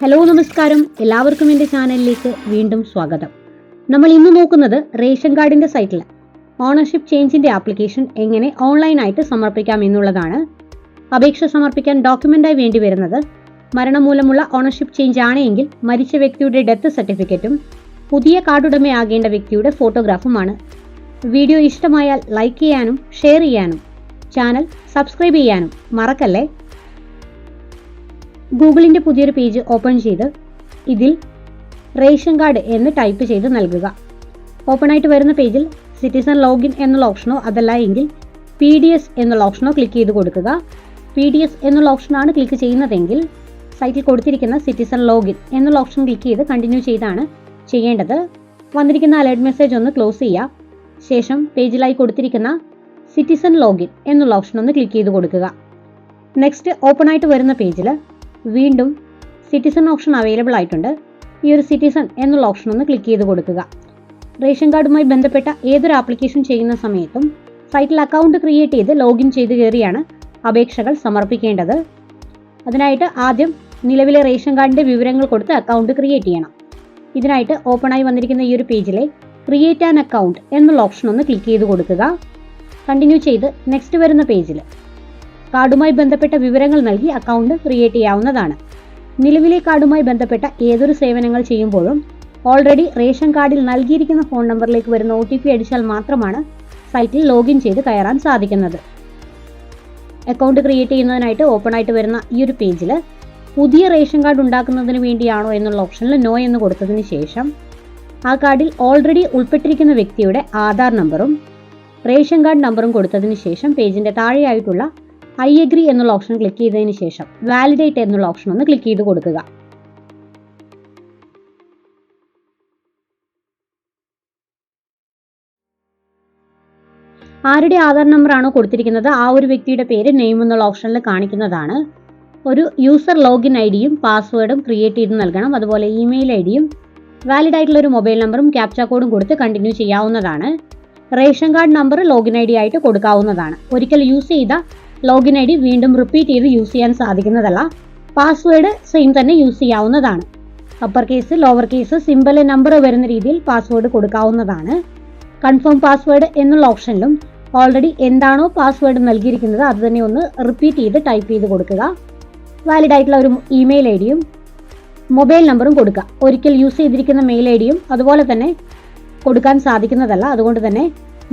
Hello നമസ്കാരം. എല്ലാവർക്കും എന്റെ ചാനലിലേക്ക് വീണ്ടും സ്വാഗതം. നമ്മൾ ഇന്ന് നോക്കുന്നത് റേഷൻ കാർഡിന്റെ സൈറ്റിൽ ഓണർഷിപ്പ് ചേഞ്ചിന്റെ ആപ്ലിക്കേഷൻ എങ്ങനെ ഓൺലൈനായിട്ട് സമർപ്പിക്കാം എന്നുള്ളതാണ്. അപേക്ഷ സമർപ്പിക്കാൻ ഡോക്യുമെന്റായി വേണ്ടി വരുന്നത് മരണം മൂലമുള്ള ഓണർഷിപ്പ് ചേഞ്ച് ആണെങ്കിൽ മരിച്ച വ്യക്തിയുടെ ഡെത്ത് സർട്ടിഫിക്കറ്റും പുതിയ കാർഡുടമയാകേണ്ട വ്യക്തിയുടെ ഫോട്ടോഗ്രാഫുമാണ് വീഡിയോ ഇഷ്ടമായാൽ ലൈക്ക് ചെയ്യാനും ഷെയർ ചെയ്യാനും ചാനൽ സബ്സ്ക്രൈബ് ചെയ്യാനും മറക്കല്ലേ? ഗൂഗിളിന്റെ പുതിയൊരു പേജ് ഓപ്പൺ ചെയ്ത് ഇതിൽ റേഷൻ കാർഡ് എന്ന് ടൈപ്പ് ചെയ്ത് നൽകുക. ഓപ്പൺ ആയിട്ട് വരുന്ന പേജിൽ സിറ്റിസൺ ലോഗിൻ എന്നുള്ള ഓപ്ഷനോ അതല്ല എങ്കിൽ പി ഡി എസ് എന്നുള്ള ഓപ്ഷനോ ക്ലിക്ക് ചെയ്ത് കൊടുക്കുക. പി ഡി എസ് എന്നുള്ള ഓപ്ഷനാണ് ക്ലിക്ക് ചെയ്യുന്നതെങ്കിൽ സൈറ്റിൽ കൊടുത്തിരിക്കുന്ന സിറ്റിസൺ ലോഗിൻ എന്നുള്ള ഓപ്ഷൻ ക്ലിക്ക് ചെയ്ത് കണ്ടിന്യൂ ചെയ്താണ് ചെയ്യേണ്ടത്. വന്നിരിക്കുന്ന അലേർട്ട് മെസ്സേജ് ഒന്ന് ക്ലോസ് ചെയ്യുക. ശേഷം പേജിലായി കൊടുത്തിരിക്കുന്ന സിറ്റിസൺ ലോഗിൻ എന്നുള്ള ഓപ്ഷൻ ഒന്ന് ക്ലിക്ക് ചെയ്ത് കൊടുക്കുക. നെക്സ്റ്റ് ഓപ്പൺ ആയിട്ട് വരുന്ന പേജിൽ വീണ്ടും സിറ്റിസൺ ഓപ്ഷൻ അവൈലബിൾ ആയിട്ടുണ്ട്. ഈ ഒരു സിറ്റിസൺ എന്നുള്ള ഓപ്ഷൻ ഒന്ന് ക്ലിക്ക് ചെയ്ത് കൊടുക്കുക. റേഷൻ കാർഡുമായി ബന്ധപ്പെട്ട ഏതൊരു ആപ്ലിക്കേഷൻ ചെയ്യുന്ന സമയത്തും സൈറ്റിൽ അക്കൗണ്ട് ക്രിയേറ്റ് ചെയ്ത് ലോഗിൻ ചെയ്ത് കയറിയാണ് അപേക്ഷകൾ സമർപ്പിക്കേണ്ടത്. അതിനായിട്ട് ആദ്യം നിലവിലെ റേഷൻ കാർഡിന്റെ വിവരങ്ങൾ കൊടുത്ത് അക്കൗണ്ട് ക്രിയേറ്റ് ചെയ്യണം. ഇതിനായിട്ട് ഓപ്പൺ ആയി വന്നിരിക്കുന്ന ഈ ഒരു പേജിലെ ക്രിയേറ്റ് ആൻ അക്കൗണ്ട് എന്നുള്ള ഓപ്ഷൻ ഒന്ന് ക്ലിക്ക് ചെയ്ത് കൊടുക്കുക. കണ്ടിന്യൂ ചെയ്ത് നെക്സ്റ്റ് വരുന്ന പേജിൽ കാർഡുമായി ബന്ധപ്പെട്ട വിവരങ്ങൾ നൽകി അക്കൗണ്ട് ക്രിയേറ്റ് ചെയ്യാവുന്നതാണ്. നിലവിലെ കാർഡുമായി ബന്ധപ്പെട്ട ഏതൊരു സേവനങ്ങൾ ചെയ്യുമ്പോഴും ഓൾറെഡി റേഷൻ കാർഡിൽ നൽകിയിരിക്കുന്ന ഫോൺ നമ്പറിലേക്ക് വരുന്ന ഒ അടിച്ചാൽ മാത്രമാണ് സൈറ്റിൽ ലോഗിൻ ചെയ്ത് കയറാൻ സാധിക്കുന്നത്. അക്കൗണ്ട് ക്രിയേറ്റ് ചെയ്യുന്നതിനായിട്ട് ഓപ്പൺ ആയിട്ട് വരുന്ന ഈ ഒരു പേജിൽ പുതിയ റേഷൻ കാർഡ് ഉണ്ടാക്കുന്നതിന് വേണ്ടിയാണോ എന്നുള്ള ഓപ്ഷനിൽ നോ എന്ന് കൊടുത്തതിന് ശേഷം ആ കാർഡിൽ ഓൾറെഡി ഉൾപ്പെട്ടിരിക്കുന്ന വ്യക്തിയുടെ ആധാർ നമ്പറും റേഷൻ കാർഡ് നമ്പറും കൊടുത്തതിന് ശേഷം പേജിന്റെ താഴെയായിട്ടുള്ള ഐ അഗ്രി എന്നുള്ള ഓപ്ഷൻ ക്ലിക്ക് ചെയ്തതിന് ശേഷം വാലിഡേറ്റ് എന്നുള്ള ഓപ്ഷൻ ഒന്ന് ക്ലിക്ക് ചെയ്ത് കൊടുക്കുക. ആരുടെ ആധാർ നമ്പർ ആണോ കൊടുത്തിരിക്കുന്നത്? ആ ഒരു വ്യക്തിയുടെ പേര് നെയിം എന്നുള്ള ഓപ്ഷനിൽ കാണിക്കുന്നതാണ്. ഒരു യൂസർ ലോഗിൻ ഐ ഡിയും പാസ്വേഡും ക്രിയേറ്റ് ചെയ്ത് നൽകണം. അതുപോലെ ഇമെയിൽ ഐ ഡിയും വാലിഡ് ആയിട്ടുള്ള ഒരു മൊബൈൽ നമ്പറും ക്യാപ്ച കോഡും കൊടുത്ത് കണ്ടിന്യൂ ചെയ്യാവുന്നതാണ്. Ration card number login I D ആയിട്ട് കൊടുക്കാവുന്നതാണ്. ഒരിക്കൽ യൂസ് ചെയ്ത ലോഗിൻ ഐ ഡി വീണ്ടും റിപ്പീറ്റ് ചെയ്ത് യൂസ് ചെയ്യാൻ സാധിക്കുന്നതല്ല. പാസ്വേഡ് സെയിം തന്നെ യൂസ് ചെയ്യാവുന്നതാണ്. Upper case lower case simple number വരുന്ന രീതിയിൽ പാസ്വേഡ് കൊടുക്കാവുന്നതാണ്. കൺഫേം പാസ്വേഡ് എന്നുള്ള ഓപ്ഷനിലും ഓൾറെഡി എന്താണോ പാസ്വേഡ് നൽകിയിരിക്കുന്നത് അത് തന്നെ ഒന്ന് റിപ്പീറ്റ് ചെയ്ത് ടൈപ്പ് ചെയ്ത് കൊടുക്കുക. വാലിഡ് ആയിട്ടുള്ള ഒരു ഇമെയിൽ ഐ ഡിയും മൊബൈൽ നമ്പറും കൊടുക്കുക. ഒരിക്കൽ യൂസ് ചെയ്തിരിക്കുന്ന മെയിൽ ഐ ഡിയും അതുപോലെ തന്നെ കൊടുക്കാൻ സാധിക്കുന്നതല്ല. അതുകൊണ്ട് തന്നെ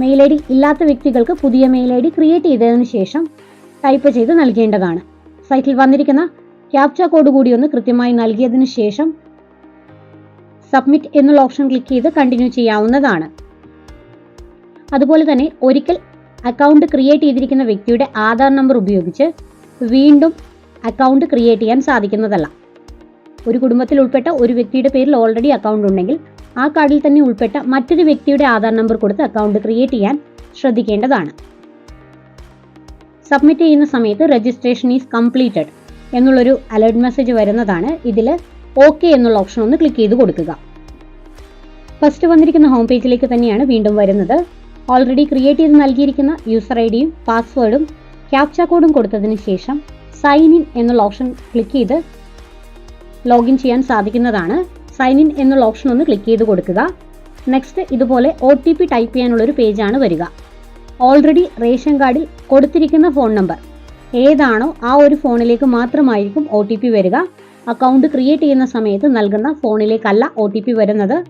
മെയിൽ ഐ ഡി ഇല്ലാത്ത വ്യക്തികൾക്ക് പുതിയ മെയിൽ ഐ ഡി ക്രിയേറ്റ് ചെയ്തതിന് ശേഷം ടൈപ്പ് ചെയ്ത് നൽകേണ്ടതാണ്. സൈറ്റിൽ വന്നിരിക്കുന്ന ക്യാപ്ച കോഡ് കൂടി ഒന്ന് കൃത്യമായി നൽകിയതിന് ശേഷം സബ്മിറ്റ് എന്നുള്ള ഓപ്ഷൻ ക്ലിക്ക് ചെയ്ത് കണ്ടിന്യൂ ചെയ്യാവുന്നതാണ്. അതുപോലെ തന്നെ ഒരിക്കൽ അക്കൗണ്ട് ക്രിയേറ്റ് ചെയ്തിരിക്കുന്ന വ്യക്തിയുടെ ആധാർ നമ്പർ ഉപയോഗിച്ച് വീണ്ടും അക്കൗണ്ട് ക്രിയേറ്റ് ചെയ്യാൻ സാധിക്കുന്നതല്ല. ഒരു കുടുംബത്തിൽ ഉൾപ്പെട്ട ഒരു വ്യക്തിയുടെ പേരിൽ ഓൾറെഡി അക്കൗണ്ട് ഉണ്ടെങ്കിൽ ആ കാർഡിൽ തന്നെ ഉൾപ്പെട്ട മറ്റൊരു വ്യക്തിയുടെ ആധാർ നമ്പർ കൊടുത്ത് അക്കൗണ്ട് ക്രിയേറ്റ് ചെയ്യാൻ ശ്രദ്ധിക്കേണ്ടതാണ്. സബ്മിറ്റ് ചെയ്യുന്ന സമയത്ത് രജിസ്ട്രേഷൻ ഈസ് കംപ്ലീറ്റഡ് എന്നുള്ളൊരു അലേർട്ട് മെസ്സേജ് വരുന്നതാണ്. ഇതിൽ ഓക്കെ എന്നുള്ള ഓപ്ഷൻ ഒന്ന് ക്ലിക്ക് ചെയ്ത് കൊടുക്കുക. ഫസ്റ്റ് വന്നിരിക്കുന്ന ഹോം പേജിലേക്ക് തന്നെയാണ് വീണ്ടും വരുന്നത്. ഓൾറെഡി ക്രിയേറ്റ് ചെയ്ത് നൽകിയിരിക്കുന്ന യൂസർ ഐ ഡിയും പാസ്വേഡും ക്യാപ്ച കോഡും കൊടുത്തതിന് ശേഷം സൈൻ ഇൻ എന്നുള്ള ഓപ്ഷൻ ക്ലിക്ക് ചെയ്ത് ലോഗിൻ ചെയ്യാൻ സാധിക്കുന്നതാണ്. സൈൻ ഇൻ എന്നുള്ള ഓപ്ഷൻ ഒന്ന് ക്ലിക്ക് ചെയ്ത് കൊടുക്കുക. നെക്സ്റ്റ് ഇതുപോലെ ഒ ടി പി ടൈപ്പ് ചെയ്യാനുള്ളൊരു പേജാണ് വരിക. ഓൾറെഡി റേഷൻ കാർഡിൽ കൊടുത്തിരിക്കുന്ന ഫോൺ നമ്പർ. ഏതാണോ ആ ഒരു ഫോണിലേക്ക് മാത്രമായിരിക്കും ഒ ടി പി വരിക. അക്കൗണ്ട് ക്രിയേറ്റ് ചെയ്യുന്ന സമയത്ത് നൽകുന്ന ഫോണിലേക്കല്ല ഒ ടി പി വരുന്നത്.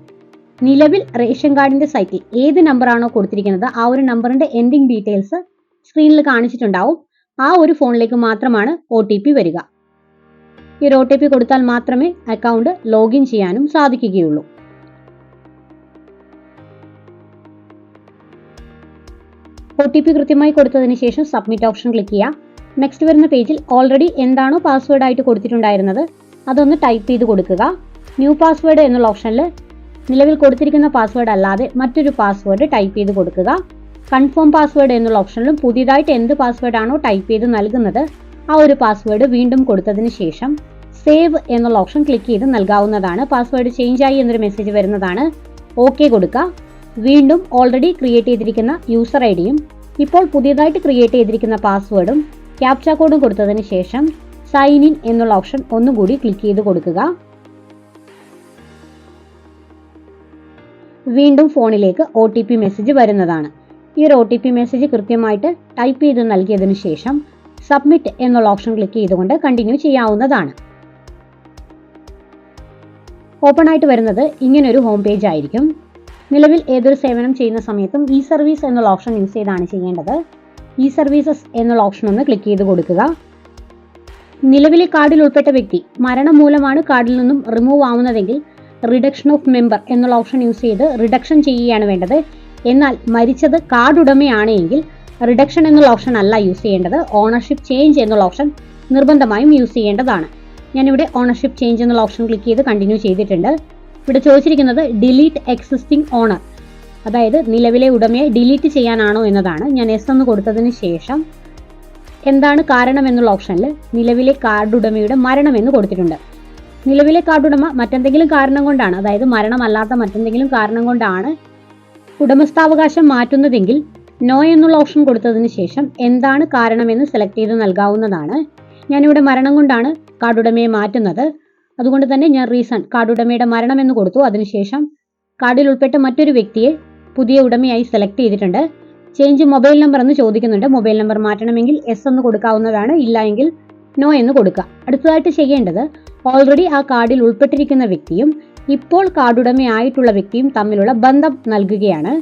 നിലവിൽ റേഷൻ കാർഡിന്റെ സൈറ്റിൽ ഏത് നമ്പറാണോ കൊടുത്തിരിക്കുന്നത് ആ ഒരു നമ്പറിന്റെ എൻഡിങ് ഡീറ്റെയിൽസ് സ്ക്രീനിൽ കാണിച്ചിട്ടുണ്ടാവും. ആ ഒരു ഫോണിലേക്ക് മാത്രമാണ് ഒ ടി പി വരിക. ഈ ഒരു ഒ ടി പി കൊടുത്താൽ മാത്രമേ അക്കൗണ്ട് ലോഗിൻ ചെയ്യാനും സാധിക്കുകയുള്ളൂ. ഒ ടി പി കൃത്യമായി കൊടുത്തതിന് ശേഷം സബ്മിറ്റ് ഓപ്ഷൻ ക്ലിക്ക് ചെയ്യുക. നെക്സ്റ്റ് വരുന്ന പേജിൽ ഓൾറെഡി എന്താണോ പാസ്വേഡ് ആയിട്ട് കൊടുത്തിട്ടുണ്ടായിരുന്നത് അതൊന്ന് ടൈപ്പ് ചെയ്ത് കൊടുക്കുക. ന്യൂ പാസ്വേഡ് എന്നുള്ള ഓപ്ഷനിൽ നിലവിൽ കൊടുത്തിരിക്കുന്ന പാസ്വേഡ് അല്ലാതെ മറ്റൊരു പാസ്വേഡ് ടൈപ്പ് ചെയ്ത് കൊടുക്കുക. കൺഫേം പാസ്വേഡ് എന്നുള്ള ഓപ്ഷനിലും പുതിയതായിട്ട് എന്ത് പാസ്വേഡ് ആണോ ടൈപ്പ് ചെയ്ത് നൽകുന്നത് ആ ഒരു പാസ്വേഡ് വീണ്ടും കൊടുത്തതിന് ശേഷം സേവ് എന്നുള്ള ഓപ്ഷൻ ക്ലിക്ക് ചെയ്ത് നൽകാവുന്നതാണ്. പാസ്വേഡ് ചേഞ്ച് ആയി എന്നൊരു മെസ്സേജ് വരുന്നതാണ്. ഓക്കെ കൊടുക്കുക. വീണ്ടും ഓൾറെഡി ക്രിയേറ്റ് ചെയ്തിരിക്കുന്ന യൂസർ ഐ ഡിയും ഇപ്പോൾ പുതിയതായിട്ട് ക്രിയേറ്റ് ചെയ്തിരിക്കുന്ന പാസ്വേഡും ക്യാപ്ച കോഡും കൊടുത്തതിന് ശേഷം സൈൻ ഇൻ എന്നുള്ള ഓപ്ഷൻ ഒന്നുകൂടി ക്ലിക്ക് ചെയ്ത് കൊടുക്കുക. വീണ്ടും ഫോണിലേക്ക് ഒ ടി പി മെസ്സേജ് വരുന്നതാണ്. ഈ ഒരു ഒ ടി പി മെസ്സേജ് കൃത്യമായിട്ട് ടൈപ്പ് ചെയ്ത് നൽകിയതിന് ശേഷം സബ്മിറ്റ് എന്നുള്ള ഓപ്ഷൻ ക്ലിക്ക് ചെയ്തുകൊണ്ട് കണ്ടിന്യൂ ചെയ്യാവുന്നതാണ്. ഓപ്പൺ ആയിട്ട് വരുന്നത് ഇങ്ങനൊരു ഹോം പേജ് ആയിരിക്കും. നിലവിൽ ഏതൊരു സേവനം ചെയ്യുന്ന സമയത്തും ഇ സർവീസ് എന്നുള്ള ഓപ്ഷൻ യൂസ് ചെയ്താണ് ചെയ്യേണ്ടത്. ഇ സർവീസസ് എന്നുള്ള ഓപ്ഷൻ ഒന്ന് ക്ലിക്ക് ചെയ്ത് കൊടുക്കുക. നിലവിലെ കാർഡിൽ ഉൾപ്പെട്ട വ്യക്തി മരണം മൂലമാണ് കാർഡിൽ നിന്നും റിമൂവ് ആവുന്നതെങ്കിൽ റിഡക്ഷൻ ഓഫ് മെമ്പർ എന്നുള്ള ഓപ്ഷൻ യൂസ് ചെയ്ത് റിഡക്ഷൻ ചെയ്യുകയാണ് വേണ്ടത്. എന്നാൽ മരിച്ചത് കാർഡ് ഉടമയാണ് എങ്കിൽ റിഡക്ഷൻ എന്നുള്ള ഓപ്ഷൻ അല്ല യൂസ് ചെയ്യേണ്ടത്. ഓണർഷിപ്പ് ചേഞ്ച് എന്നുള്ള ഓപ്ഷൻ നിർബന്ധമായും യൂസ് ചെയ്യേണ്ടതാണ്. ഞാനിവിടെ ഓണർഷിപ്പ് ചേഞ്ച് എന്നുള്ള ഓപ്ഷൻ ക്ലിക്ക് ചെയ്ത് കണ്ടിന്യൂ ചെയ്തിട്ടുണ്ട്. ഇവിടെ ചോദിച്ചിരിക്കുന്നത് ഡിലീറ്റ് എക്സിസ്റ്റിംഗ് ഓണർ അതായത് നിലവിലെ ഉടമയെ ഡിലീറ്റ് ചെയ്യാനാണോ എന്നതാണ്. ഞാൻ എസ് എന്ന് കൊടുത്തതിന് ശേഷം എന്താണ് കാരണം എന്നുള്ള ഓപ്ഷനിൽ നിലവിലെ കാർഡ് ഉടമയുടെ മരണം എന്ന് കൊടുത്തിട്ടുണ്ട്. നിലവിലെ കാർഡ് ഉടമ മറ്റെന്തെങ്കിലും കാരണം കൊണ്ടാണ് അതായത് മരണമല്ലാത്ത മറ്റെന്തെങ്കിലും കാരണം കൊണ്ടാണ് ഉടമസ്ഥാവകാശം മാറ്റുന്നതെങ്കിൽ നോ എന്നുള്ള ഓപ്ഷൻ കൊടുത്തതിന് ശേഷം എന്താണ് കാരണമെന്ന് സെലക്ട് ചെയ്ത് നൽകാവുന്നതാണ്. ഞാനിവിടെ മരണം കൊണ്ടാണ് കാർഡുടമയെ മാറ്റുന്നത്. അതുകൊണ്ട് തന്നെ ഞാൻ റീസൺ കാർഡുടമയുടെ മരണം എന്ന് കൊടുത്തു. അതിനുശേഷം കാർഡിൽ ഉൾപ്പെട്ട മറ്റൊരു വ്യക്തിയെ പുതിയ ഉടമയായി സെലക്ട് ചെയ്തിട്ടുണ്ട്. ചേഞ്ച് മൊബൈൽ നമ്പർ എന്ന് ചോദിക്കുന്നുണ്ട്. മൊബൈൽ നമ്പർ മാറ്റണമെങ്കിൽ എസ് എന്ന് കൊടുക്കാവുന്നതാണ്. ഇല്ല എങ്കിൽ നോ എന്ന് കൊടുക്കുക. അടുത്തതായിട്ട് ചെയ്യേണ്ടത് ഓൾറെഡി ആ കാർഡിൽ ഉൾപ്പെട്ടിരിക്കുന്ന വ്യക്തിയും ഇപ്പോൾ കാർഡുടമയായിട്ടുള്ള വ്യക്തിയും തമ്മിലുള്ള ബന്ധം നൽകുകയാണ്.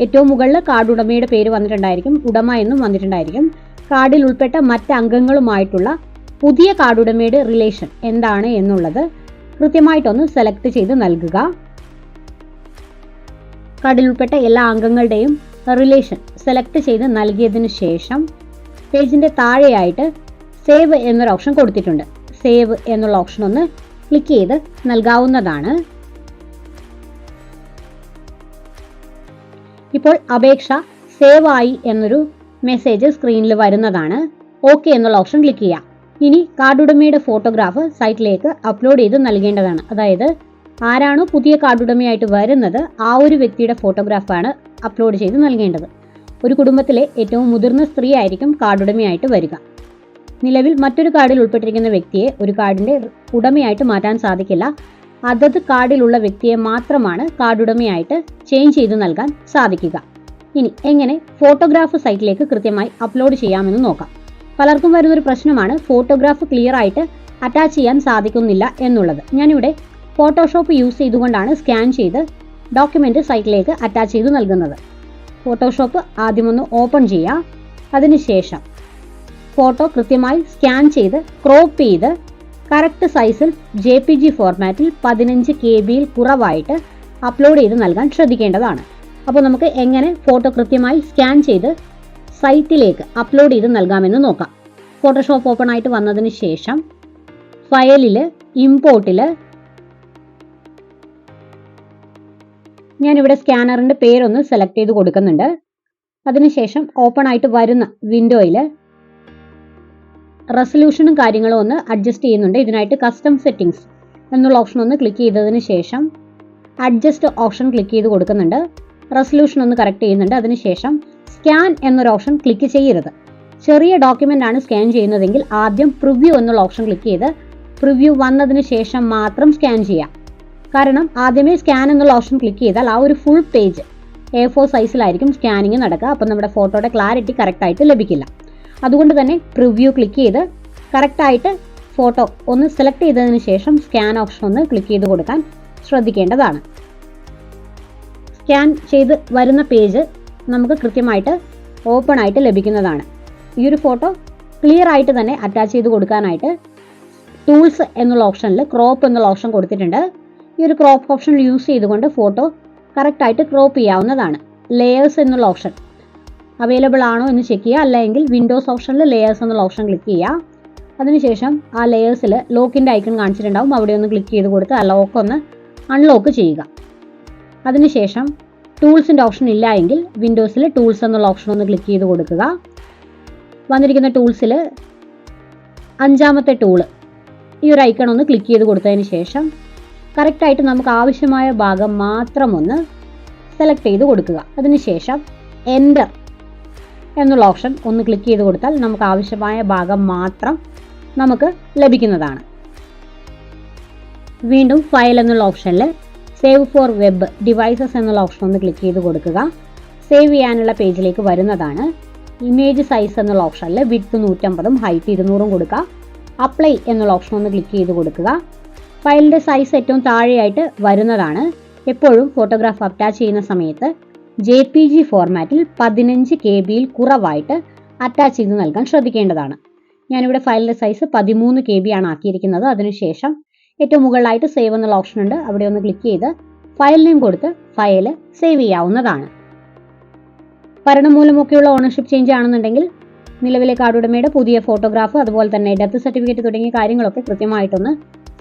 ഏറ്റവും മുകളിൽ കാർഡുടമയുടെ പേര് വന്നിട്ടുണ്ടായിരിക്കും. ഉടമ എന്നും വന്നിട്ടുണ്ടായിരിക്കും. കാർഡിൽ ഉൾപ്പെട്ട മറ്റ് അംഗങ്ങളുമായിട്ടുള്ള പുതിയ കാർഡുടമയുടെ റിലേഷൻ എന്താണ് എന്നുള്ളത് കൃത്യമായിട്ടൊന്ന് സെലക്ട് ചെയ്ത് നൽകുക. കാർഡിൽ ഉൾപ്പെട്ട എല്ലാ അംഗങ്ങളുടെയും റിലേഷൻ സെലക്ട് ചെയ്ത് നൽകിയതിന് ശേഷം പേജിന്റെ താഴെയായിട്ട് സേവ് എന്നൊരു ഓപ്ഷൻ കൊടുത്തിട്ടുണ്ട്. സേവ് എന്നുള്ള ഓപ്ഷൻ ഒന്ന് ക്ലിക്ക് ചെയ്ത് നൽകാവുന്നതാണ്. ഇപ്പോൾ അപേക്ഷ സേവ് ആയി എന്നൊരു മെസ്സേജ് സ്ക്രീനിൽ വരുന്നതാണ്. ഓക്കെ എന്നുള്ള ഓപ്ഷൻ ക്ലിക്ക് ചെയ്യാം. ഇനി കാർഡ് ഉടമയുടെ ഫോട്ടോഗ്രാഫ് സൈറ്റിലേക്ക് അപ്ലോഡ് ചെയ്ത് നൽകേണ്ടതാണ്. അതായത് ആരാണോ പുതിയ കാർഡ് ഉടമയായിട്ട് വരുന്നത് ആ ഒരു വ്യക്തിയുടെ ഫോട്ടോഗ്രാഫാണ് അപ്ലോഡ് ചെയ്ത് നൽകേണ്ടത്. ഒരു കുടുംബത്തിലെ ഏറ്റവും മുതിർന്ന സ്ത്രീ ആയിരിക്കും കാർഡ് ഉടമയായിട്ട് വരിക. നിലവിൽ മറ്റൊരു കാർഡിൽ ഉൾപ്പെട്ടിരിക്കുന്ന വ്യക്തിയെ ഒരു കാർഡിന്റെ ഉടമയായിട്ട് മാറ്റാൻ സാധിക്കില്ല. അതത് കാർഡിലുള്ള വ്യക്തിയെ മാത്രമാണ് കാർഡ് ഉടമയായിട്ട് ചേഞ്ച് ചെയ്ത് നൽകാൻ സാധിക്കുക. ഇനി എങ്ങനെ ഫോട്ടോഗ്രാഫ് സൈറ്റിലേക്ക് കൃത്യമായി അപ്ലോഡ് ചെയ്യാമെന്ന് നോക്കാം. പലർക്കും വരുന്നൊരു പ്രശ്നമാണ്. ഫോട്ടോഗ്രാഫ് ക്ലിയർ ആയിട്ട് അറ്റാച്ച് ചെയ്യാൻ സാധിക്കുന്നില്ല എന്നുള്ളത്. ഞാനിവിടെ ഫോട്ടോഷോപ്പ് യൂസ് ചെയ്തുകൊണ്ടാണ് സ്കാൻ ചെയ്ത് ഡോക്യുമെന്റ് സൈറ്റിലേക്ക് അറ്റാച്ച് ചെയ്ത് നൽകുന്നത്. ഫോട്ടോഷോപ്പ് ആദ്യമൊന്ന് ഓപ്പൺ ചെയ്യാം. അതിനുശേഷം ഫോട്ടോ കൃത്യമായി സ്കാൻ ചെയ്ത് ക്രോപ്പ് ചെയ്ത് കറക്റ്റ് സൈസിൽ ജെ പി ജി ഫോർമാറ്റിൽ പതിനഞ്ച് കെ ബിയിൽ കുറവായിട്ട് അപ്ലോഡ് ചെയ്ത് നൽകാൻ ശ്രദ്ധിക്കേണ്ടതാണ്. അപ്പോൾ നമുക്ക് എങ്ങനെ ഫോട്ടോ കൃത്യമായി സ്കാൻ ചെയ്ത് സൈറ്റിലേക്ക് അപ്ലോഡ് ചെയ്ത് നൽകാമെന്ന് നോക്കാം. ഫോട്ടോഷോപ്പ് ഓപ്പൺ ആയിട്ട് വന്നതിന് ശേഷം ഫയലിൽ ഇമ്പോർട്ടിൽ ഞാനിവിടെ സ്കാനറിന്റെ പേരൊന്ന് സെലക്ട് ചെയ്ത് കൊടുക്കുന്നുണ്ട്. അതിനുശേഷം ഓപ്പൺ ആയിട്ട് വരുന്ന വിൻഡോയിൽ റെസൊല്യൂഷനും കാര്യങ്ങളും ഒന്ന് അഡ്ജസ്റ്റ് ചെയ്യുന്നുണ്ട്. ഇതിനായിട്ട് കസ്റ്റം സെറ്റിംഗ്സ് എന്നുള്ള ഓപ്ഷൻ ഒന്ന് ക്ലിക്ക് ചെയ്തതിന് ശേഷം അഡ്ജസ്റ്റ് ഓപ്ഷൻ ക്ലിക്ക് ചെയ്ത് കൊടുക്കുന്നുണ്ട്. റെസൊല്യൂഷൻ ഒന്ന് കറക്റ്റ് ചെയ്യുന്നുണ്ട്. അതിനുശേഷം സ്കാൻ എന്നൊരു ഓപ്ഷൻ ക്ലിക്ക് ചെയ്യരുത്. ചെറിയ ഡോക്യുമെന്റ് ആണ് സ്കാൻ ചെയ്യുന്നതെങ്കിൽ ആദ്യം പ്രിവ്യൂ എന്നുള്ള ഓപ്ഷൻ ക്ലിക്ക് ചെയ്ത് പ്രിവ്യൂ വന്നതിന് ശേഷം മാത്രം സ്കാൻ ചെയ്യാം. കാരണം ആദ്യമേ സ്കാൻ എന്നുള്ള ഓപ്ഷൻ ക്ലിക്ക് ചെയ്താൽ ആ ഒരു ഫുൾ പേജ് എ ഫോർ സൈസിലായിരിക്കും സ്കാനിങ് നടക്കുക. അപ്പം നമ്മുടെ ഫോട്ടോയുടെ ക്ലാരിറ്റി കറക്റ്റായിട്ട് ലഭിക്കില്ല. അതുകൊണ്ട് തന്നെ പ്രിവ്യൂ ക്ലിക്ക് ചെയ്ത് കറക്റ്റായിട്ട് ഫോട്ടോ ഒന്ന് സെലക്ട് ചെയ്തതിന് ശേഷം സ്കാൻ ഓപ്ഷൻ ഒന്ന് ക്ലിക്ക് ചെയ്ത് കൊടുക്കാൻ ശ്രദ്ധിക്കേണ്ടതാണ്. സ്കാൻ ചെയ്ത് വരുന്ന പേജ് നമുക്ക് കൃത്യമായിട്ട് ഓപ്പൺ ആയിട്ട് ലഭിക്കുന്നതാണ്. ഈ ഒരു ഫോട്ടോ ക്ലിയർ ആയിട്ട് തന്നെ അറ്റാച്ച് ചെയ്ത് കൊടുക്കാനായിട്ട് ടൂൾസ് എന്നുള്ള ഓപ്ഷനിൽ ക്രോപ്പ് എന്നുള്ള ഓപ്ഷൻ കൊടുത്തിട്ടുണ്ട്. ഈ ഒരു ക്രോപ്പ് ഓപ്ഷൻ യൂസ് ചെയ്തുകൊണ്ട് ഫോട്ടോ കറക്റ്റായിട്ട് ക്രോപ്പ് ചെയ്യാവുന്നതാണ്. ലെയേഴ്സ് എന്നുള്ള ഓപ്ഷൻ അവൈലബിൾ ആണോ എന്ന് ചെക്ക് ചെയ്യുക. അല്ലെങ്കിൽ വിൻഡോസ് ഓപ്ഷനിൽ ലെയേഴ്സ് എന്നുള്ള ഓപ്ഷൻ ക്ലിക്ക് ചെയ്യുക. അതിനുശേഷം ആ ലെയേഴ്സിൽ ലോക്കിന്റെ ഐക്കൺ കാണിച്ചിട്ടുണ്ടാവും. അവിടെ ഒന്ന് ക്ലിക്ക് ചെയ്ത് കൊടുത്ത് ആ ലോക്ക് ഒന്ന് അൺലോക്ക് ചെയ്യുക. അതിനുശേഷം ടൂൾസിന്റെ ഓപ്ഷൻ ഇല്ല എങ്കിൽ വിൻഡോസിൽ ടൂൾസ് എന്നുള്ള ഓപ്ഷൻ ഒന്ന് ക്ലിക്ക് ചെയ്ത് കൊടുക്കുക. വന്നിരിക്കുന്ന ടൂൾസിൽ അഞ്ചാമത്തെ ടൂൾ ഈ ഒരു ഐക്കൺ ഒന്ന് ക്ലിക്ക് ചെയ്ത് കൊടുത്തതിന് ശേഷം കറക്റ്റായിട്ട് നമുക്ക് ആവശ്യമായ ഭാഗം മാത്രം ഒന്ന് സെലക്ട് ചെയ്ത് കൊടുക്കുക. അതിനുശേഷം എന്റർ എന്നുള്ള ഓപ്ഷൻ ഒന്ന് ക്ലിക്ക് ചെയ്ത് കൊടുത്താൽ നമുക്ക് ആവശ്യമായ ഭാഗം മാത്രം നമുക്ക് ലഭിക്കുന്നതാണ്. വീണ്ടും ഫയൽ എന്നുള്ള ഓപ്ഷനിൽ സേവ് ഫോർ വെബ് ഡിവൈസസ് എന്നുള്ള ഓപ്ഷൻ ഒന്ന് ക്ലിക്ക് ചെയ്ത് കൊടുക്കുക. സേവ് ചെയ്യാനുള്ള പേജിലേക്ക് വരുന്നതാണ്. ഇമേജ് സൈസ് എന്നുള്ള ഓപ്ഷനിൽ വിഡ്ത്ത് നൂറ്റമ്പതും ഹൈറ്റ് ഇരുന്നൂറും കൊടുക്കുക. അപ്ലൈ എന്നുള്ള ഓപ്ഷൻ ഒന്ന് ക്ലിക്ക് ചെയ്ത് കൊടുക്കുക. ഫയലിന്റെ സൈസ് ഏറ്റവും താഴെയായിട്ട് വരുന്നതാണ്. എപ്പോഴും ഫോട്ടോഗ്രാഫ് അറ്റാച്ച് ചെയ്യുന്ന സമയത്ത് ജെ പി ജി ഫോർമാറ്റിൽ പതിനഞ്ച് കെ ബിയിൽ കുറവായിട്ട് അറ്റാച്ച് ചെയ്ത് നൽകാൻ ശ്രദ്ധിക്കേണ്ടതാണ്. ഞാനിവിടെ ഫയലിന്റെ സൈസ് പതിമൂന്ന് കെ ബി ആണ് ആക്കിയിരിക്കുന്നത്. അതിനുശേഷം ഏറ്റവും മുകളിലായിട്ട് സേവ് എന്നുള്ള ഓപ്ഷൻ ഉണ്ട്. അവിടെ ഒന്ന് ക്ലിക്ക് ചെയ്ത് ഫയൽ നെയിം കൊടുത്ത് ഫയൽ സേവ് ചെയ്യാവുന്നതാണ്. ഭരണം മൂലമൊക്കെയുള്ള ഓണർഷിപ്പ് ചേഞ്ച് ആണെന്നുണ്ടെങ്കിൽ നിലവിലെ കാർഡുടമയുടെ പുതിയ ഫോട്ടോഗ്രാഫ് അതുപോലെ തന്നെ ഡെത്ത് സർട്ടിഫിക്കറ്റ് തുടങ്ങിയ കാര്യങ്ങളൊക്കെ കൃത്യമായിട്ടൊന്ന്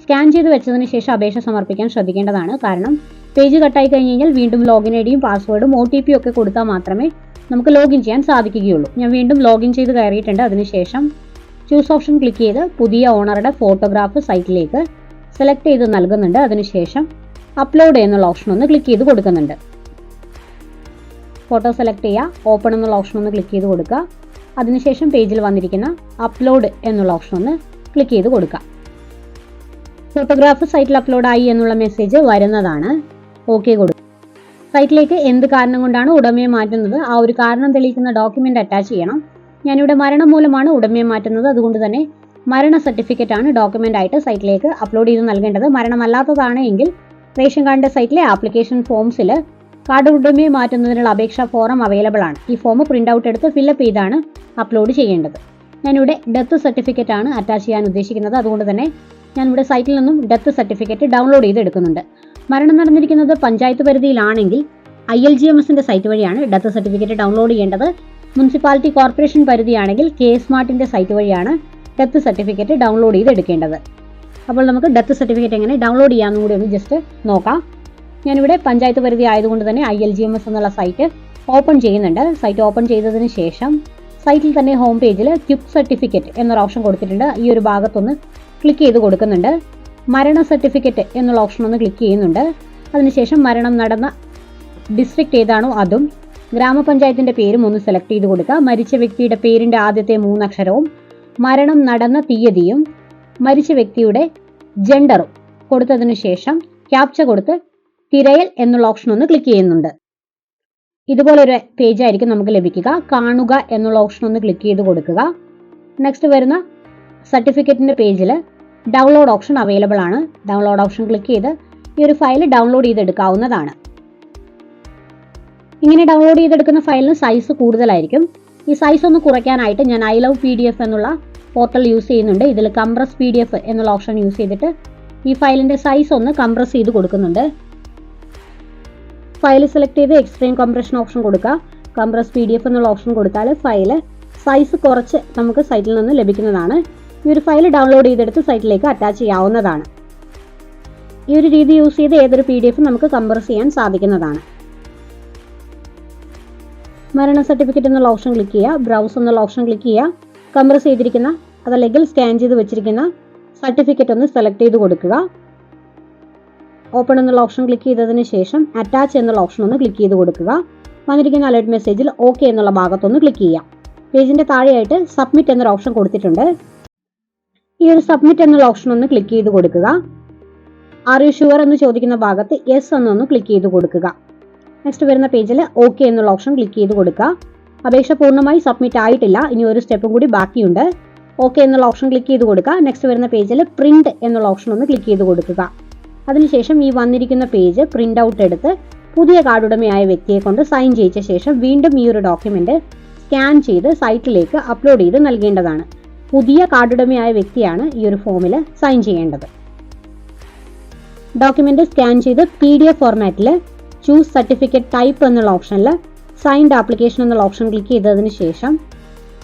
സ്കാൻ ചെയ്ത് വെച്ചതിന് ശേഷം അപേക്ഷ സമർപ്പിക്കാൻ ശ്രദ്ധിക്കേണ്ടതാണ്. കാരണം പേജ് കട്ടായി കഴിഞ്ഞ് കഴിഞ്ഞാൽ വീണ്ടും ലോഗിൻ ഐ ഡിയും പാസ്വേഡും ഒ ടി പി ഒക്കെ കൊടുത്താൽ മാത്രമേ നമുക്ക് ലോഗിൻ ചെയ്യാൻ സാധിക്കുകയുള്ളൂ. ഞാൻ വീണ്ടും ലോഗിൻ ചെയ്ത് കയറിയിട്ടുണ്ട്. അതിനുശേഷം ചൂസ് ഓപ്ഷൻ ക്ലിക്ക് ചെയ്ത് പുതിയ ഓണറുടെ ഫോട്ടോഗ്രാഫ് സൈറ്റിലേക്ക് സെലക്ട് ചെയ്ത് നൽകുന്നുണ്ട്. അതിനുശേഷം അപ്ലോഡ് എന്നുള്ള ഓപ്ഷൻ ഒന്ന് ക്ലിക്ക് ചെയ്ത് കൊടുക്കുന്നുണ്ട്. ഫോട്ടോ സെലക്ട് ചെയ്യുക ഓപ്പൺ എന്നുള്ള ഓപ്ഷൻ ഒന്ന് ക്ലിക്ക് ചെയ്ത് കൊടുക്കുക. അതിനുശേഷം പേജിൽ വന്നിരിക്കുന്ന അപ്ലോഡ് എന്നുള്ള ഓപ്ഷൻ ഒന്ന് ക്ലിക്ക് ചെയ്ത് കൊടുക്കുക. ഫോട്ടോഗ്രാഫ് സൈറ്റിൽ അപ്ലോഡ് ആയി എന്നുള്ള മെസ്സേജ് വരുന്നതാണ്. ഓക്കെ കൊടുക്കുക. സൈറ്റിലേക്ക് എന്ത് കാരണം കൊണ്ടാണ് ഉടമയെ മാറ്റുന്നത്? ആ ഒരു കാരണം തെളിയിക്കുന്ന ഡോക്യുമെന്റ് അറ്റാച്ച് ചെയ്യണം. ഞാനിവിടെ മരണം മൂലമാണ് ഉടമയെ മാറ്റുന്നത്. അതുകൊണ്ട് തന്നെ മരണ സർട്ടിഫിക്കറ്റ് ആണ് ഡോക്യുമെന്റ് ആയിട്ട് സൈറ്റിലേക്ക് അപ്ലോഡ് ചെയ്ത് നൽകേണ്ടത്. മരണമല്ലാത്തതാണ് എങ്കിൽ റേഷൻ കാർഡിന്റെ സൈറ്റിലെ ആപ്ലിക്കേഷൻ ഫോംസിൽ കാർഡ് ഉടമയെ മാറ്റുന്നതിനുള്ള അപേക്ഷാ ഫോറം അവൈലബിൾ ആണ്. ഈ ഫോം പ്രിന്റ് ഔട്ട് എടുത്ത് ഫില്ലപ്പ് ചെയ്താണ് അപ്ലോഡ് ചെയ്യേണ്ടത്. ഞാനിവിടെ ഡെത്ത് സർട്ടിഫിക്കറ്റ് ആണ് അറ്റാച്ച് ചെയ്യാൻ ഉദ്ദേശിക്കുന്നത്. അതുകൊണ്ട് തന്നെ ഞാൻ ഇവിടെ സൈറ്റിൽ നിന്നും ഡെത്ത് സർട്ടിഫിക്കറ്റ് ഡൗൺലോഡ് ചെയ്ത് എടുക്കുന്നുണ്ട്. മരണം നടന്നിരിക്കുന്നത് പഞ്ചായത്ത് പരിധിയിലാണെങ്കിൽ ഐ എൽ ജി എം എസിന്റെ സൈറ്റ് വഴിയാണ് ഡെത്ത് സർട്ടിഫിക്കറ്റ് ഡൗൺലോഡ് ചെയ്യേണ്ടത്. മുനിസിപ്പാലിറ്റി കോർപ്പറേഷൻ പരിധിയാണെങ്കിൽ കെ സ്മാർട്ടിന്റെ സൈറ്റ് വഴിയാണ് ഡെത്ത് സർട്ടിഫിക്കറ്റ് ഡൗൺലോഡ് ചെയ്ത് എടുക്കേണ്ടത് അപ്പോൾ നമുക്ക് ഡെത്ത് സർട്ടിഫിക്കറ്റ് എങ്ങനെ ഡൗൺലോഡ് ചെയ്യാമെന്നും കൂടി ഒന്ന് ജസ്റ്റ് നോക്കാം. ഞാനിവിടെ പഞ്ചായത്ത് പരിധി ആയതുകൊണ്ട് തന്നെ I L G M S എന്നുള്ള സൈറ്റ് ഓപ്പൺ ചെയ്യുന്നുണ്ട്. സൈറ്റ് ഓപ്പൺ ചെയ്തതിന് ശേഷം സൈറ്റിൽ തന്നെ ഹോം പേജിൽ ക്യുക്ക് സർട്ടിഫിക്കറ്റ് എന്നൊരു ഓപ്ഷൻ കൊടുത്തിട്ടുണ്ട്. ഈ ഒരു ഭാഗത്തൊന്ന് ക്ലിക്ക് ചെയ്ത് കൊടുക്കുന്നുണ്ട്. മരണ സർട്ടിഫിക്കറ്റ് എന്നുള്ള ഓപ്ഷൻ ഒന്ന് ക്ലിക്ക് ചെയ്യുന്നുണ്ട്. അതിനുശേഷം മരണം നടന്ന ഡിസ്ട്രിക്റ്റ് ഏതാണോ അതും ഗ്രാമപഞ്ചായത്തിന്റെ പേരും ഒന്ന് സെലക്ട് ചെയ്ത് കൊടുക്കുക. മരിച്ച വ്യക്തിയുടെ പേരിന്റെ ആദ്യത്തെ മൂന്നക്ഷരവും മരണം നടന്ന തീയതിയും മരിച്ച വ്യക്തിയുടെ ജെൻഡറും കൊടുത്തതിനു ശേഷം ക്യാപ്ച കൊടുത്ത് തിരയൽ എന്നുള്ള ഓപ്ഷൻ ഒന്ന് ക്ലിക്ക് ചെയ്യുന്നുണ്ട്. ഇതുപോലെ ഒരു പേജ് ആയിരിക്കും നമുക്ക് ലഭിക്കുക. കാണുക എന്നുള്ള ഓപ്ഷൻ ഒന്ന് ക്ലിക്ക് ചെയ്ത് കൊടുക്കുക. നെക്സ്റ്റ് വരുന്ന സർട്ടിഫിക്കറ്റിന്റെ പേജിൽ ഡൗൺലോഡ് ഓപ്ഷൻ അവൈലബിൾ ആണ്. ഡൗൺലോഡ് ഓപ്ഷൻ ക്ലിക്ക് ചെയ്ത് ഈ ഒരു ഫയൽ ഡൗൺലോഡ് ചെയ്തെടുക്കാവുന്നതാണ്. ഇങ്ങനെ ഡൗൺലോഡ് ചെയ്തെടുക്കുന്ന ഫയലിന് സൈസ് കൂടുതലായിരിക്കും. ഈ സൈസ് ഒന്ന് കുറയ്ക്കാനായിട്ട് ഞാൻ I love P D F എന്നുള്ള പോർട്ടൽ യൂസ് ചെയ്യുന്നുണ്ട്. ഇതിൽ കംപ്രസ് പി ഡി എഫ് എന്നുള്ള ഓപ്ഷൻ യൂസ് ചെയ്തിട്ട് ഈ ഫയലിന്റെ സൈസ് ഒന്ന് കംപ്രസ് ചെയ്ത് കൊടുക്കുന്നുണ്ട്. ഫയൽ സെലക്ട് ചെയ്ത് എക്സ്ട്രീം കംപ്രഷൻ ഓപ്ഷൻ കൊടുക്കുക. കംപ്രസ് പി ഡി എഫ് എന്നുള്ള ഓപ്ഷൻ കൊടുത്താൽ ഫയൽ സൈസ് കുറച്ച് നമുക്ക് സൈറ്റിൽ നിന്ന് ലഭിക്കുന്നതാണ്. ഈ ഒരു ഫയൽ ഡൗൺലോഡ് ചെയ്തെടുത്ത് സൈറ്റിലേക്ക് അറ്റാച്ച് ചെയ്യാവുന്നതാണ്. ഈ ഒരു രീതി യൂസ് ചെയ്ത് ഏതൊരു പി ഡി എഫും നമുക്ക് കംപ്രസ് ചെയ്യാൻ സാധിക്കുന്നതാണ്. മരണ സർട്ടിഫിക്കറ്റ് എന്നുള്ള ഓപ്ഷൻ ക്ലിക്ക് ചെയ്യുക ബ്രൗസ് എന്നുള്ള ഓപ്ഷൻ ക്ലിക്ക് ചെയ്യുക കംപ്രസ് ചെയ്തിരിക്കുന്ന അതല്ലെങ്കിൽ സ്കാൻ ചെയ്ത് വെച്ചിരിക്കുന്ന സർട്ടിഫിക്കറ്റ് ഒന്ന് സെലക്ട് ചെയ്ത് കൊടുക്കുക. ഓപ്പൺ എന്നുള്ള ഓപ്ഷൻ ക്ലിക്ക് ചെയ്തതിന് ശേഷം അറ്റാച്ച് എന്നുള്ള ഓപ്ഷൻ ഒന്ന് ക്ലിക്ക് ചെയ്ത് കൊടുക്കുക. വന്നിരിക്കുന്ന അലേർട്ട് മെസ്സേജിൽ ഓക്കെ എന്നുള്ള ഭാഗത്തൊന്ന് ക്ലിക്ക് ചെയ്യാം പേജിന്റെ താഴെയായിട്ട് സബ്മിറ്റ് എന്നൊരു ഓപ്ഷൻ കൊടുത്തിട്ടുണ്ട്. ഈ ഒരു സബ്മിറ്റ് എന്നുള്ള ഓപ്ഷൻ ഒന്ന് ക്ലിക്ക് ചെയ്ത് കൊടുക്കുക. ആർ യു ഷുവർ എന്ന് ചോദിക്കുന്ന ഭാഗത്ത് യെസ് എന്നൊന്ന് ക്ലിക്ക് ചെയ്ത് കൊടുക്കുക. നെക്സ്റ്റ് വരുന്ന പേജിൽ ഓക്കെ എന്നുള്ള ഓപ്ഷൻ ക്ലിക്ക് ചെയ്ത് കൊടുക്കുക. അപേക്ഷ പൂർണമായി സബ്മിറ്റ് ആയിട്ടില്ല. ഇനി ഒരു സ്റ്റെപ്പും കൂടി ബാക്കിയുണ്ട്. ഓക്കെ എന്നുള്ള ഓപ്ഷൻ ക്ലിക്ക് ചെയ്ത് കൊടുക്കുക. നെക്സ്റ്റ് വരുന്ന പേജിൽ പ്രിന്റ് എന്നുള്ള ഓപ്ഷൻ ഒന്ന് ക്ലിക്ക് ചെയ്ത് കൊടുക്കുക. അതിനുശേഷം ഈ വന്നിരിക്കുന്ന പേജ് പ്രിന്റ് ഔട്ട് എടുത്ത് പുതിയ കാർഡുടമയായ വ്യക്തിയെ കൊണ്ട് സൈൻ ചെയ്യിച്ച ശേഷം വീണ്ടും ഈ ഒരു ഡോക്യുമെന്റ് സ്കാൻ ചെയ്ത് സൈറ്റിലേക്ക് അപ്ലോഡ് ചെയ്ത് നൽകേണ്ടതാണ്. പുതിയ കാർഡുടമയായ വ്യക്തിയാണ് ഈ ഒരു ഫോമിൽ സൈൻ ചെയ്യേണ്ടത്. ഡോക്യുമെന്റ് സ്കാൻ ചെയ്ത് പി ഡി എഫ് ഫോർമാറ്റിൽ ചൂസ് സർട്ടിഫിക്കറ്റ് ടൈപ്പ് എന്നുള്ള ഓപ്ഷനിൽ സൈൻഡ് ആപ്ലിക്കേഷൻ എന്നുള്ള ഓപ്ഷൻ ക്ലിക്ക് ചെയ്തതിന് ശേഷം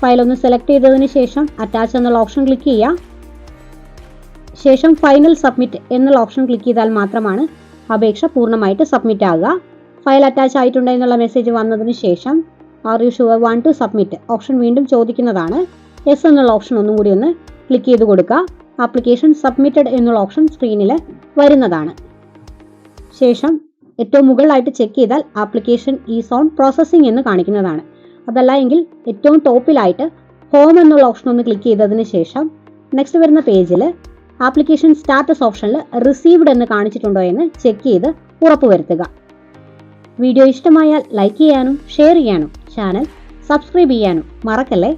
ഫയൽ ഒന്ന് സെലക്ട് ചെയ്തതിന് ശേഷം അറ്റാച്ച് എന്നുള്ള ഓപ്ഷൻ ക്ലിക്ക് ചെയ്യുക. ശേഷം ഫൈനൽ സബ്മിറ്റ് എന്നുള്ള ഓപ്ഷൻ ക്ലിക്ക് ചെയ്താൽ മാത്രമാണ് അപേക്ഷ പൂർണമായിട്ട് സബ്മിറ്റ് ആകുക. ഫയൽ അറ്റാച്ച് ആയിട്ടുണ്ട് എന്നുള്ള മെസ്സേജ് വന്നതിന് ശേഷം are you sure want to submit option വീണ്ടും ചോദിക്കുന്നതാണ്. എസ് എന്നുള്ള ഓപ്ഷൻ ഒന്നും കൂടി ഒന്ന് ക്ലിക്ക് ചെയ്ത് കൊടുക്കുക. ആപ്ലിക്കേഷൻ സബ്മിറ്റഡ് എന്നുള്ള ഓപ്ഷൻ സ്ക്രീനിൽ വരുന്നതാണ്. ശേഷം ഏറ്റവും മുകളിലായിട്ട് ചെക്ക് ചെയ്താൽ ആപ്ലിക്കേഷൻ ഈസ് ഓൺ പ്രോസസ്സിംഗ് എന്ന് കാണിക്കുന്നതാണ്. അതല്ല എങ്കിൽ ഏറ്റവും ടോപ്പിലായിട്ട് ഹോം എന്നുള്ള ഓപ്ഷൻ ഒന്ന് ക്ലിക്ക് ചെയ്തതിന് ശേഷം നെക്സ്റ്റ് വരുന്ന പേജിൽ ആപ്ലിക്കേഷൻ സ്റ്റാറ്റസ് ഓപ്ഷനിൽ റിസീവ്ഡ് എന്ന് കാണിച്ചിട്ടുണ്ടോ എന്ന് ചെക്ക് ചെയ്ത് ഉറപ്പുവരുത്തുക വീഡിയോ ഇഷ്ടമായാൽ ലൈക്ക് ചെയ്യാനും ഷെയർ ചെയ്യാനും ചാനൽ സബ്സ്ക്രൈബ് ചെയ്യാനും മറക്കല്ലേ?